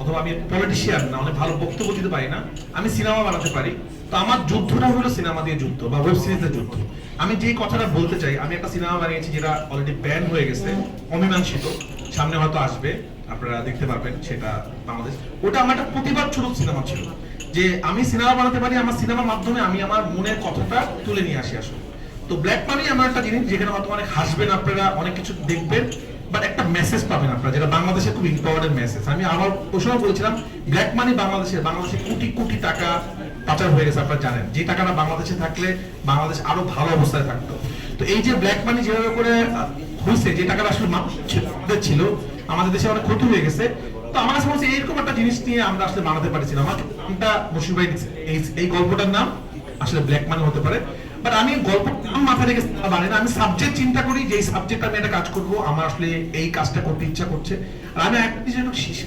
অথবা আমি পলিটিশিয়ান না অনেক ভালো বক্তব্য দিতে পারি না, আমি সিনেমা বানাতে পারি। তো আমার যুদ্ধটা হলো সিনেমা দিয়ে যুদ্ধ, বা ওয়েব সিরিজের যুদ্ধ। আমি যে কথাটা বলতে চাই, আমি একটা সিনেমা বানিয়েছি যেটা অলরেডি ব্যান হয়ে গেছে, অমীমাংসিত। সামনে হয়তো আসবে, আপনারা দেখতে পারবেন সেটা বাংলাদেশ। ওটা আমার একটা প্রতিবাদ স্বরূপ সিনেমা ছিল, যে আমি সিনেমা বানাতে পারি, আমার সিনেমার মাধ্যমে আমি আমার মনের কথাটা তুলে নিয়ে আসি আসলে। তো ব্ল্যাক মানি এমন একটা জিনিস, যেখানে হয়তো অনেক হাসবেন আপনারা, অনেক কিছু দেখবেন বাট একটা মেসেজ পাবেন আপনারা যেটা খুব ইম্পর্টেন্ট মেসেজ আমি ওই সময় বলেছিলাম ব্ল্যাক মানি বাংলাদেশে কোটি কোটি টাকা পাচার হয়ে গেছে আপনারা জানেন। যে টাকাটা বাংলাদেশে থাকলে বাংলাদেশ আরও ভালো অবস্থায় থাকতো। তো এই যে ব্ল্যাক মানি যেভাবে করে হয়েছে যে টাকাটা আসলে মানুষ ছিল, আমাদের দেশে অনেক ক্ষতি হয়ে গেছে। তো আমার কাছে মনে হচ্ছে এইরকম একটা জিনিস নিয়ে আমরা আসলে বানাতে পারছিলাম আমার নামটা মুশির ভাই এই গল্পটার নাম আসলে ব্ল্যাক মানি হতে পারে। বাট আমি গল্প রেখে বানাই না। আমি সাবজেক্ট চিন্তা করি যে এই সাবজেক্ট আমি একটা কাজ আমার আসলে এই কাজটা করতে ইচ্ছা করছে। আর আমি একটা একটু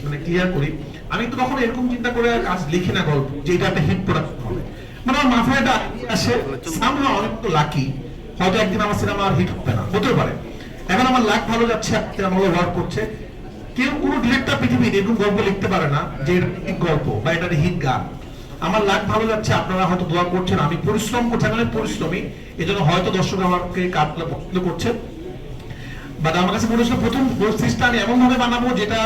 মানে ক্লিয়ার করি, আমি তো এরকম চিন্তা করে কাজ লিখি না গল্প, যে এটা একটা হিট প্রোডাক্ট হবে। মানে আমার মাথায় একটা আসে অনেক তো লাকি হয়তো একদিন আমার সিনেমা হিট হবে না পারে। এখন আমার লাখ ভালো যাচ্ছে আমার ওয়ার্ক করছে। কেউ কোনো ডিরেক্টর পৃথিবীতে এরকম গল্প লিখতে পারে না, যে গল্প বা এটা হিট গান। আমার লাখ ভালো যাচ্ছে আপনারা হয়তো দোয়া করছেন, আমি পরিশ্রম করছি, আমি পরিশ্রমী। এজন্য হয়তো দর্শক আমাকে কাটলে পছন্দ করছে বাট আমার কাছে মনে হচ্ছিল প্রথম ওয়েব সিরিজটা আমি এমন ভাবে বানাবো যেটা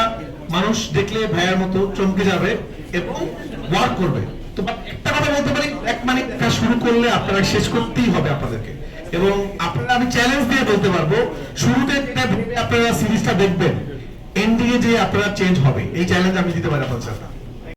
মানুষ দেখলে ভাইয়ের মতো চমকে যাবে এবং ওয়ার্ক করবে। তো একটা কথা বলতে পারি, এক মানে কাজ শুরু করলে আপনারা শেষ করতেই হবে আপনাদেরকে। এবং আপনারা আমি চ্যালেঞ্জ দিয়ে বলতে পারব, শুরুতে আপনারা সিরিজটা দেখবেন এন্ডিংয়ে যে আপনারা চেঞ্জ হবে। এই চ্যালেঞ্জ আমি দিতে পারি আপনাদের